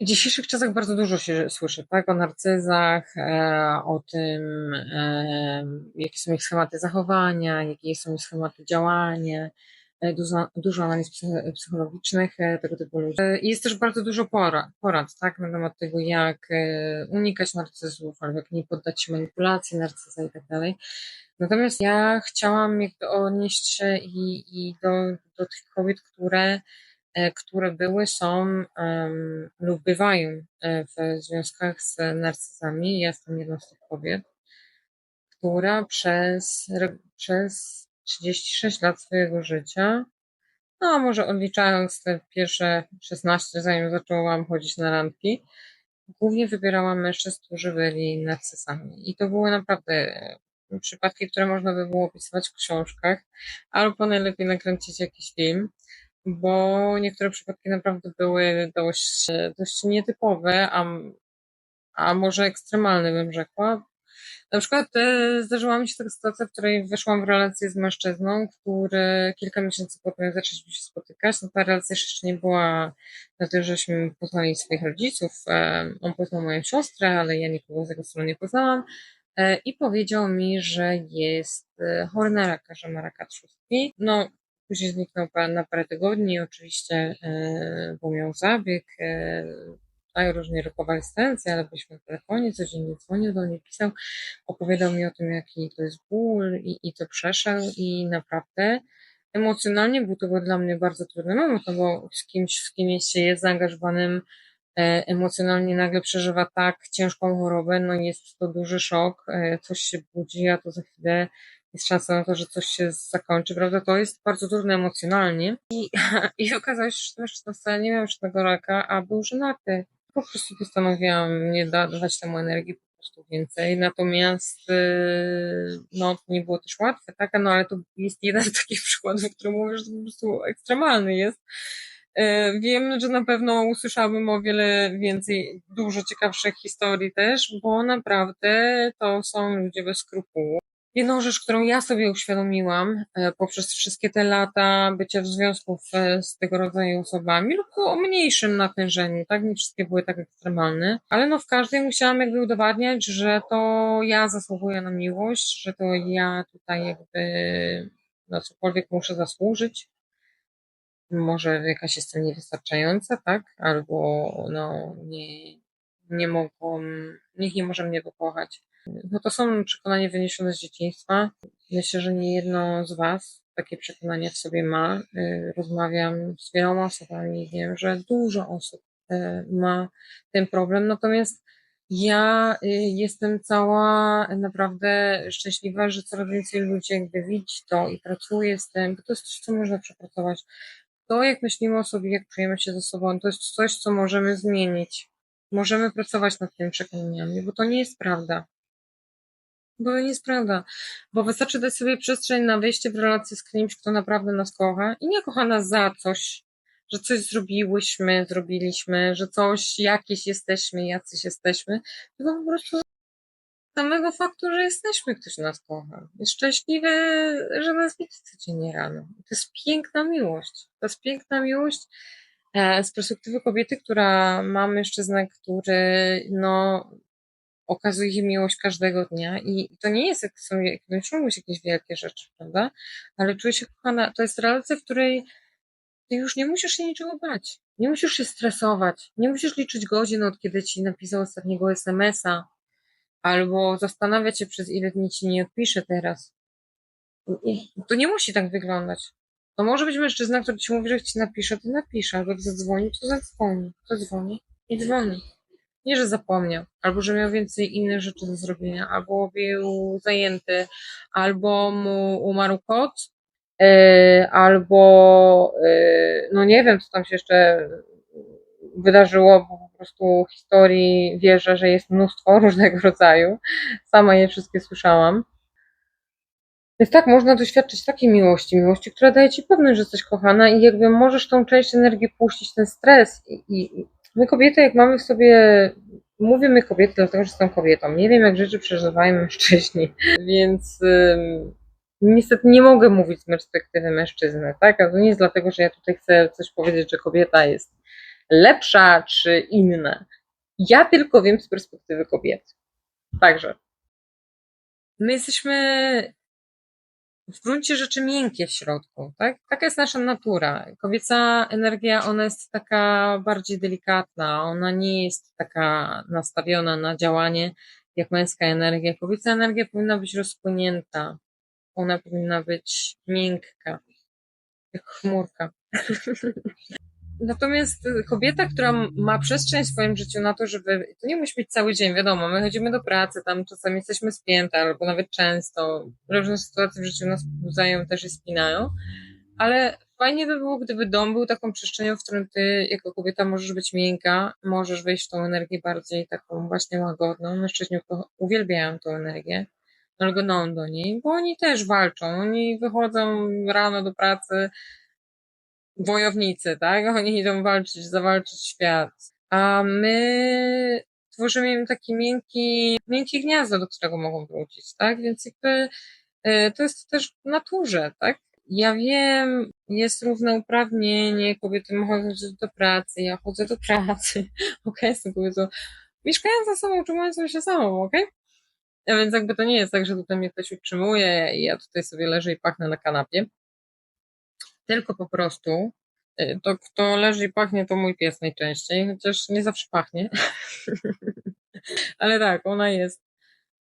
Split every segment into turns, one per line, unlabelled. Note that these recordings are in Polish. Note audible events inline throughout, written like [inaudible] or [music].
W dzisiejszych czasach bardzo dużo się słyszy, tak? O narcyzach, e, o tym, e, jakie są ich schematy zachowania, jakie są ich schematy działania, e, dużo, dużo analiz psy- psychologicznych tego typu ludzi. Jest też bardzo dużo porad, porad, tak? Na temat tego, jak unikać narcyzów, albo jak nie poddać się manipulacji narcyza i tak dalej. Natomiast ja chciałam jakby odnieść się i, i do, do tych kobiet, które które były, są em, lub bywają e, w związkach z narcyzami. Ja jestem jedną z tych kobiet, która przez, przez 36 lat swojego życia, no a może odliczając te pierwsze 16, zanim zaczęłam chodzić na randki, głównie wybierałam mężczyzn, którzy byli narcyzami. I to były naprawdę e, przypadki, które można by było opisywać w książkach, albo najlepiej nakręcić jakiś film bo niektóre przypadki naprawdę były dość, dość nietypowe, a, a może ekstremalne bym rzekła. Na przykład e, zdarzyła mi się taka sytuacja, w której weszłam w relację z mężczyzną, który kilka miesięcy po tym, jak zaczęliśmy się spotykać, no ta relacja jeszcze nie była na tyle, żeśmy poznali swoich rodziców. E, on poznał moją siostrę, ale ja nikogo z jego strony nie poznałam. E, I powiedział mi, że jest chory na raka, że ma raka trzustki. No, Później zniknął pa- na parę tygodni, oczywiście, e, bo miał zabieg, e, daje różnie rekonwalescencję, ale byliśmy w telefonie, codziennie dzwonił do mnie, pisał, opowiadał mi o tym, jaki to jest ból i, i to przeszedł i naprawdę emocjonalnie był to dla mnie bardzo trudny moment, no bo z kimś, z kim się jest zaangażowanym e, emocjonalnie nagle przeżywa tak ciężką chorobę, no jest to duży szok, e, coś się budzi, a to za chwilę jest szansa na to, że coś się zakończy, prawda? To jest bardzo trudne emocjonalnie. I, [laughs] i okazało się, że mężczyzna wcale nie miał żadnego raka, a był żonaty. Po prostu postanowiłam nie dawać temu energii po prostu więcej. Natomiast yy, no, to nie było też łatwe, tak? No ale to jest jeden z takich [laughs] przykładów, który mówię, że to po prostu ekstremalny jest. Yy, Wiem, że na pewno usłyszałabym o wiele więcej, dużo ciekawszych historii też, bo naprawdę to są ludzie bez skrupułów. Jedną rzecz, którą ja sobie uświadomiłam e, poprzez wszystkie te lata bycia w związku z tego rodzaju osobami lub o mniejszym natężeniu, tak? Nie wszystkie były tak ekstremalne, ale no w każdej musiałam jakby udowadniać, że to ja zasługuję na miłość, że to ja tutaj jakby na cokolwiek muszę zasłużyć. Może jakaś jestem niewystarczająca, tak? Albo no nie, nie mogą, nikt nie może mnie pokochać. No to są przekonania wyniesione z dzieciństwa. Myślę, że nie jedno z Was takie przekonania w sobie ma. Y, Rozmawiam z wieloma osobami i wiem, że dużo osób y, ma ten problem. Natomiast ja y, jestem cała naprawdę szczęśliwa, że coraz więcej ludzi jakby widzi to i pracuje z tym, bo to jest coś, co można przepracować. To, jak myślimy o sobie, jak czujemy się ze sobą, to jest coś, co możemy zmienić. Możemy pracować nad tymi przekonaniami, bo to nie jest prawda. Bo nie jest prawda. Bo wystarczy dać sobie przestrzeń na wejście w relację z kimś, kto naprawdę nas kocha i nie kocha nas za coś, że coś zrobiłyśmy, zrobiliśmy, że coś, jakieś jesteśmy, jacyś jesteśmy, tylko po prostu samego faktu, że jesteśmy, ktoś nas kocha. Jest szczęśliwy, że nas widzi codziennie rano. To jest piękna miłość. To jest piękna miłość e, z perspektywy kobiety, która ma mężczyznę, który no okazuje miłość każdego dnia i to nie jest, jak są, jak być jakieś wielkie rzeczy, prawda? Ale czuję się kochana. To jest relacja, w której ty już nie musisz się niczego bać. Nie musisz się stresować. Nie musisz liczyć godzin, od kiedy ci napisał ostatniego SMS-a. Albo zastanawiać się, przez ile dni ci nie odpisze teraz. To nie musi tak wyglądać. To może być mężczyzna, który ci mówi, że ci napisze, to napisze, albo zadzwoni, to zadzwoni. To dzwoni i dzwoni. Nie, że zapomniał, albo że miał więcej innych rzeczy do zrobienia, albo był zajęty, albo mu umarł kot, yy, albo yy, no nie wiem, co tam się jeszcze wydarzyło, bo po prostu historii wierzę, że jest mnóstwo [laughs] różnego rodzaju. Sama je wszystkie słyszałam. Więc tak, można doświadczyć takiej miłości, miłości, która daje ci pewność, że jesteś kochana i jakby możesz tą część energii puścić, ten stres i, i my kobiety, jak mamy w sobie, mówię my kobiety, dlatego, że jestem kobietą, nie wiem jak rzeczy przeżywają mężczyźni, [laughs] więc niestety nie mogę mówić z perspektywy mężczyzny, tak, a to nie jest dlatego, że ja tutaj chcę coś powiedzieć, że kobieta jest lepsza czy inna. Ja tylko wiem z perspektywy kobiety. Także my jesteśmy w gruncie rzeczy miękkie w środku, tak? Taka jest nasza natura. Kobieca energia, ona jest taka bardziej delikatna, ona nie jest taka nastawiona na działanie jak męska energia. Kobieca energia powinna być rozpłynięta, ona powinna być miękka, jak chmurka. [laughs] Natomiast kobieta, która ma przestrzeń w swoim życiu na to, żeby, to nie musi być cały dzień, wiadomo, my chodzimy do pracy, tam czasami jesteśmy spięte, albo nawet często, różne sytuacje w życiu nas pobudzają też i spinają, ale fajnie by było, gdyby dom był taką przestrzenią, w którym ty jako kobieta możesz być miękka, możesz wejść w tą energię bardziej taką właśnie łagodną. Mężczyźni uwielbiają tą energię, lgną do niej, bo oni też walczą, oni wychodzą rano do pracy, wojownicy, tak? [laughs] Oni idą walczyć, zawalczyć świat. A my tworzymy im taki miękki, miękkie gniazdo, do którego mogą wrócić, tak? Więc jakby e, to jest też w naturze, tak? Ja wiem, jest równouprawnienie, kobiety mogą chodzić do pracy, ja chodzę do pracy, [laughs] okej, okay, jestem kobietą mieszkając za sobą, utrzymującą się samą, okej? Okay? A więc jakby to nie jest tak, że tutaj mnie ktoś utrzymuje i ja tutaj sobie leżę i pachnę na kanapie tylko po prostu y, to kto leży i pachnie, to mój pies najczęściej, chociaż nie zawsze pachnie. [laughs] Ale tak, ona jest,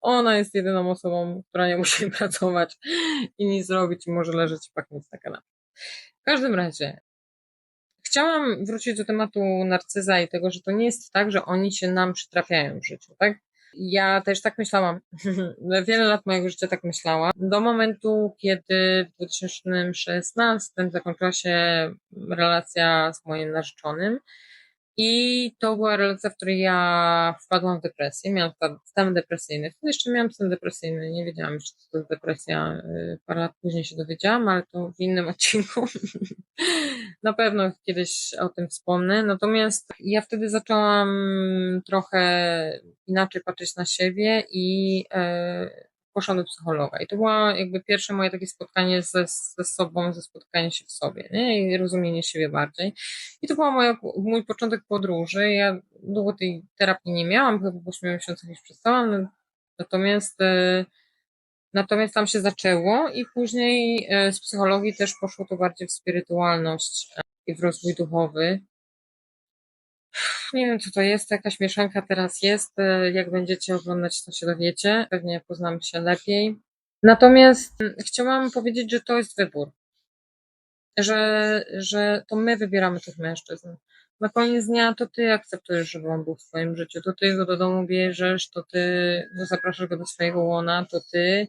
ona jest jedyną osobą, która nie musi [laughs] pracować i nic zrobić i może leżeć i pachnieć na kanapie. W każdym razie, chciałam wrócić do tematu narcyza i tego, że to nie jest tak, że oni się nam przytrafiają w życiu, tak? Ja też tak myślałam. [laughs] Wiele lat mojego życia tak myślałam. Do momentu, kiedy w 2016 zakończyła się relacja z moim narzeczonym. I to była relacja, w której ja wpadłam w depresję. Miałam stan depresyjny. Wtedy jeszcze miałam stan depresyjny. Nie wiedziałam jeszcze, co to jest depresja. Y, parę lat później się dowiedziałam, ale to w innym [laughs] odcinku. Na pewno kiedyś o tym wspomnę. Natomiast ja wtedy zaczęłam trochę inaczej patrzeć na siebie i e, poszłam do psychologa. I to było jakby pierwsze moje takie spotkanie ze, ze sobą, ze spotkanie się w sobie, nie? I rozumienie siebie bardziej. I to był mój początek podróży. Ja długo tej terapii nie miałam, chyba po 8 miesiącach już przestałam, natomiast e, Natomiast tam się zaczęło i później e, z psychologii też poszło to bardziej w spirytualność e, i w rozwój duchowy nie wiem, co to jest, jakaś mieszanka teraz jest. E, jak będziecie oglądać, to się dowiecie. Pewnie poznamy się lepiej. Natomiast mm, chciałam powiedzieć, że to jest wybór. Że, że to my wybieramy tych mężczyzn. Na koniec dnia to ty akceptujesz, żeby on był w twoim życiu. To ty go do domu bierzesz, to ty no, zapraszasz go do swojego łona, to ty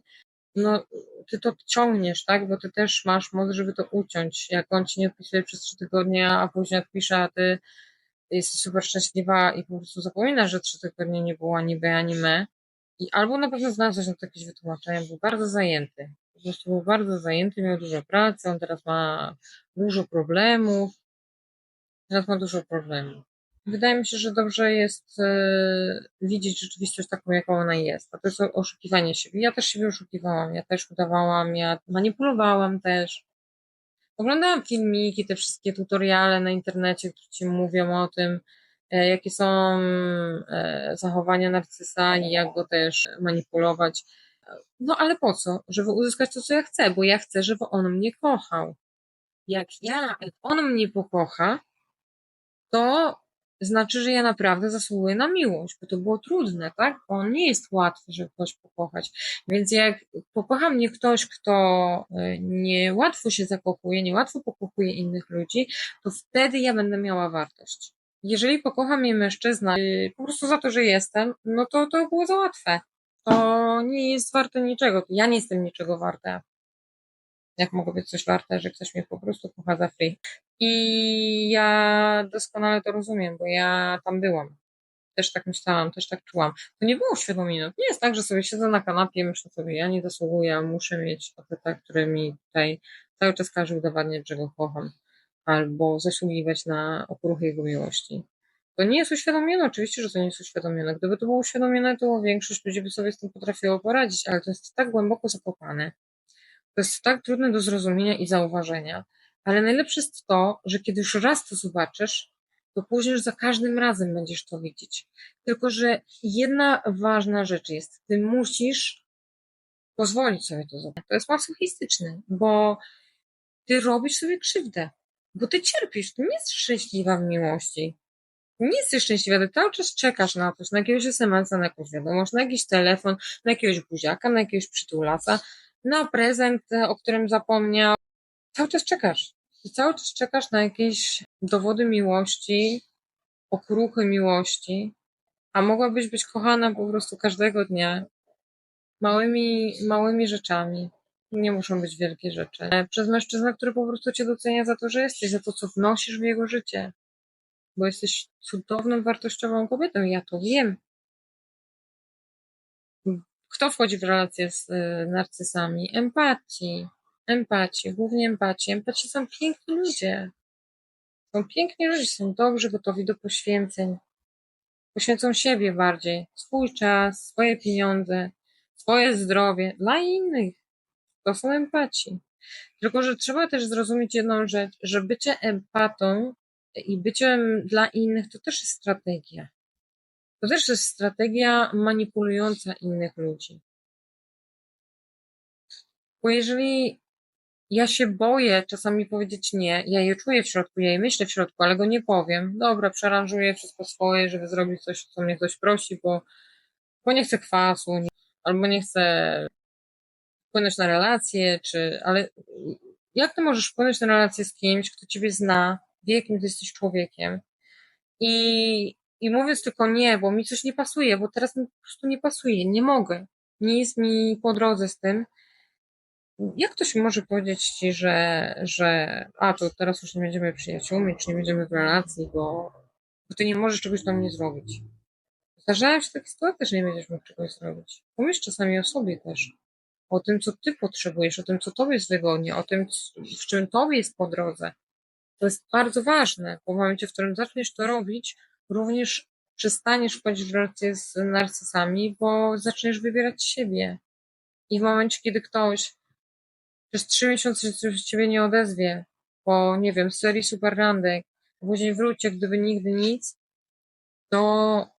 no, ty to ciągniesz, tak? Bo ty też masz moc, żeby to uciąć. Jak on ci nie odpisuje przez trzy tygodnie, a później odpisze, a ty jesteś super szczęśliwa i po prostu zapominasz, że trzy tygodnie nie było ani by, ani my. I albo na pewno znalazłeś na to jakieś wytłumaczenie, był bardzo zajęty. Po prostu był bardzo zajęty, miał dużo pracy, on teraz ma dużo problemów. Teraz ma dużo problemów. Wydaje mi się, że dobrze jest e, widzieć rzeczywistość taką, jaką ona jest. A to jest oszukiwanie siebie. Ja też siebie oszukiwałam, ja też udawałam, ja manipulowałam też. Oglądałam filmiki, te wszystkie tutoriale na internecie, które ci mówią o tym, e, jakie są e, zachowania narcysa i jak go też manipulować. No ale po co? Żeby uzyskać to, co ja chcę, bo ja chcę, żeby on mnie kochał. Jak ja, jak on mnie pokocha, to znaczy, że ja naprawdę zasługuję na miłość, bo to było trudne, tak? On nie jest łatwy, żeby ktoś pokochać. Więc jak pokocha mnie ktoś, kto e, niełatwo się zakochuje, niełatwo pokochuje innych ludzi, to wtedy ja będę miała wartość. Jeżeli pokocha mnie mężczyzna e, po prostu za to, że jestem, no to to było za łatwe. To nie jest warte niczego. Ja nie jestem niczego warta jak mogło być coś warte, że ktoś mnie po prostu kocha za free. I ja doskonale to rozumiem, bo ja tam byłam. Też tak myślałam, też tak czułam. To nie było uświadomienie. To nie jest tak, że sobie siedzę na kanapie, myślę sobie, ja nie zasługuję, muszę mieć faceta, który mi tutaj cały czas każe udowadniać, że go kocham. Albo zasługiwać na opór jego miłości. To nie jest uświadomione, oczywiście, że to nie jest uświadomione. Gdyby to było uświadomione, to większość ludzi by sobie z tym potrafiło poradzić, ale to jest tak głęboko zakopane, to jest tak trudne do zrozumienia i zauważenia, ale najlepsze jest to, że kiedy już raz to zobaczysz, to później już za każdym razem będziesz to widzieć. Tylko, że jedna ważna rzecz jest, ty musisz pozwolić sobie to zobaczyć. To jest masochistyczne, bo ty robisz sobie krzywdę, bo ty cierpisz, ty nie jesteś szczęśliwa w miłości. Nie jesteś szczęśliwa, ty cały czas czekasz na coś, na jakiegoś SMS-a, na jakąś wiadomość, na jakiś telefon, na jakiegoś buziaka, na jakiegoś przytulasa, na prezent, e, o którym zapomniał. Cały czas czekasz. Cały czas czekasz na jakieś dowody miłości, okruchy miłości, a mogłabyś być kochana po prostu każdego dnia małymi, małymi rzeczami. Nie muszą być wielkie rzeczy. E, Przez mężczyznę, który po prostu cię docenia za to, że jesteś, za to, co wnosisz w jego życie. Bo jesteś cudowną, wartościową kobietą. Ja to wiem. Kto wchodzi w relacje z y, narcysami? Empatii. Empatii, głównie empatii. Empatii są piękni ludzie. Są piękni ludzie, są dobrzy, gotowi do poświęceń. Poświęcą siebie bardziej. Swój czas, swoje pieniądze, swoje zdrowie dla innych. To są empaci. Tylko, że trzeba też zrozumieć jedną rzecz, że bycie empatą i byciem dla innych to też jest strategia. To też jest strategia manipulująca innych ludzi. Bo jeżeli ja się boję czasami powiedzieć nie, ja je czuję w środku, ja je myślę w środku, ale go nie powiem. Dobra, przearanżuję wszystko swoje, żeby zrobić coś, co mnie ktoś prosi, bo, bo nie chcę kwasu, nie, albo nie chcę wpłynąć na relacje, czy, ale jak ty możesz wpłynąć na relację z kimś, kto ciebie zna, wie, jakim ty jesteś człowiekiem i, i mówiąc tylko nie, bo mi coś nie pasuje, bo teraz mi po prostu nie pasuje, nie mogę, nie jest mi po drodze z tym, jak ktoś może powiedzieć ci, że, że a, to teraz już nie będziemy przyjaciółmi, czy nie będziemy w relacji, bo, bo ty nie możesz czegoś dla mnie zrobić. Zdarzają się takie sytuacje, że nie będziesz mógł czegoś zrobić. Pomyśl czasami o sobie też. O tym, co ty potrzebujesz, o tym, co tobie jest wygodnie, o tym, w czym tobie jest po drodze. To jest bardzo ważne, bo w momencie, w którym zaczniesz to robić, również przestaniesz wchodzić w relacje z narcysami, bo zaczniesz wybierać siebie. I w momencie, kiedy ktoś przez trzy miesiące się z ciebie nie odezwie, po, nie wiem, serii super randek, a później wróci, gdyby nigdy nic, to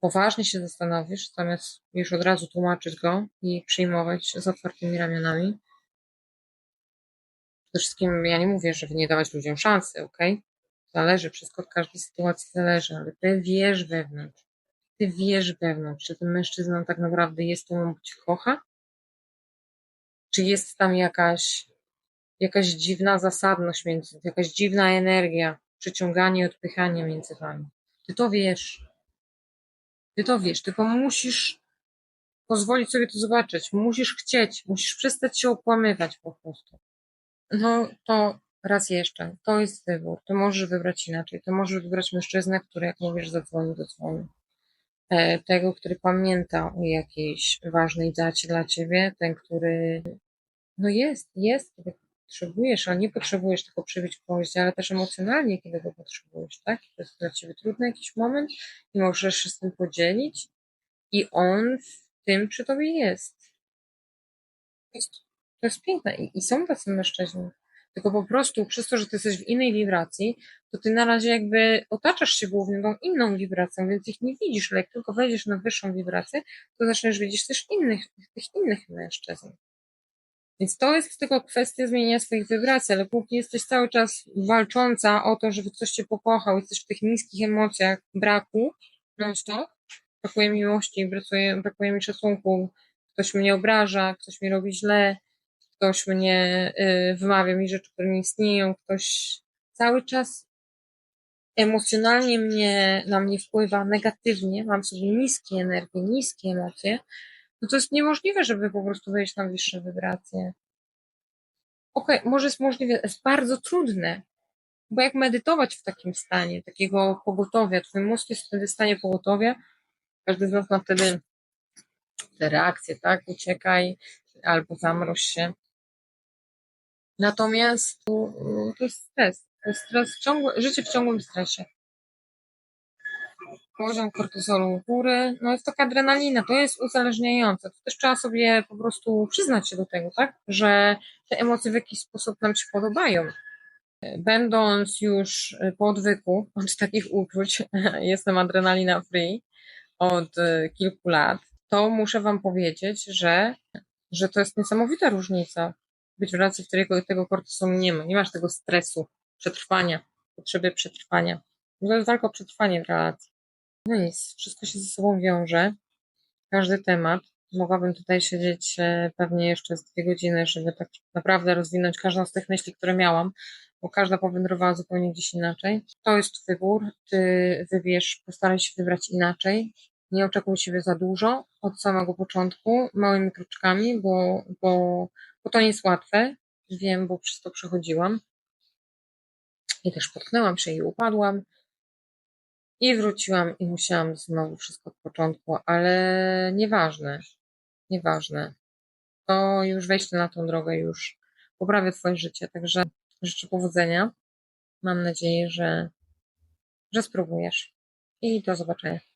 poważnie się zastanowisz, zamiast już od razu tłumaczyć go i przyjmować z otwartymi ramionami. Przede wszystkim ja nie mówię, żeby nie dawać ludziom szansy, ok? Zależy, wszystko od każdej sytuacji zależy, ale ty wiesz wewnątrz, ty wiesz wewnątrz, czy ten mężczyzna tak naprawdę jest tobą, bo cię kocha, czy jest tam jakaś, jakaś dziwna zasadność między, jakaś dziwna energia, przyciąganie odpychanie między wami. Ty to wiesz. Ty to wiesz, tylko musisz pozwolić sobie to zobaczyć. Musisz chcieć, musisz przestać się okłamywać po prostu. No to raz jeszcze, to jest wybór. Ty możesz wybrać inaczej. Ty możesz wybrać mężczyznę, który, jak mówisz, zadzwoni, dzwoni. E, tego, który pamięta o jakiejś ważnej dacie dla ciebie, ten, który no jest, jest, kiedy potrzebujesz, ale nie potrzebujesz tylko przybić kogoś, ale też emocjonalnie, kiedy go potrzebujesz, tak? To jest dla ciebie trudny jakiś moment i możesz się z tym podzielić i on w tym przy tobie jest. To jest, to jest piękne I, i są tacy mężczyźni. Tylko po prostu przez to, że ty jesteś w innej wibracji, to ty na razie jakby otaczasz się głównie tą inną wibracją, więc ich nie widzisz, ale jak tylko wejdziesz na wyższą wibrację, to zaczniesz widzieć też innych, tych innych mężczyzn. Więc to jest tylko kwestia zmienienia swoich wibracji, ale póki jesteś cały czas walcząca o to, żeby ktoś cię pokochał, jesteś w tych niskich emocjach braku, non stop, brakuje miłości, brakuje, brakuje mi szacunku, ktoś mnie obraża, ktoś mi robi źle, ktoś mnie y, wymawia mi rzeczy, które nie istnieją, ktoś cały czas emocjonalnie mnie, na mnie wpływa negatywnie, mam sobie niskie energie, niskie emocje, no to jest niemożliwe, żeby po prostu wejść na wyższe wibracje. Okej, okay, może jest możliwe, jest bardzo trudne, bo jak medytować w takim stanie, takiego pogotowia, twój mózg jest wtedy w stanie pogotowia, każdy z nas ma wtedy te reakcje, tak, uciekaj, albo zamroź się. Natomiast to, to jest stres, to jest stres, życie w ciągłym stresie poziom kortyzolu w góry, no jest taka adrenalina, to jest uzależniające. To też trzeba sobie po prostu przyznać się do tego, tak? Że te emocje w jakiś sposób nam się podobają. Będąc już po odwyku od takich uczuć, [laughs] jestem adrenalina free od e, kilku lat, to muszę Wam powiedzieć, że, że to jest niesamowita różnica. Być w relacji, w której tego kortyzolu nie ma, nie masz tego stresu, przetrwania, potrzeby przetrwania. To jest walka o przetrwanie w relacji. No nic, wszystko się ze sobą wiąże. Każdy temat. Mogłabym tutaj siedzieć e, pewnie jeszcze z dwie godziny, żeby tak naprawdę rozwinąć każdą z tych myśli, które miałam, bo każda powędrowała zupełnie gdzieś inaczej. To jest wybór. Ty wybierz, postaraj się wybrać inaczej. Nie oczekuj siebie za dużo od samego początku, małymi kroczkami, bo, bo, bo to nie jest łatwe. Wiem, bo przez to przechodziłam. I też potknęłam się i upadłam. I wróciłam i musiałam znowu wszystko od początku, ale nieważne, nieważne. To już wejście na tą drogę już poprawia Twoje życie, także życzę powodzenia. Mam nadzieję, że, że spróbujesz. I do zobaczenia.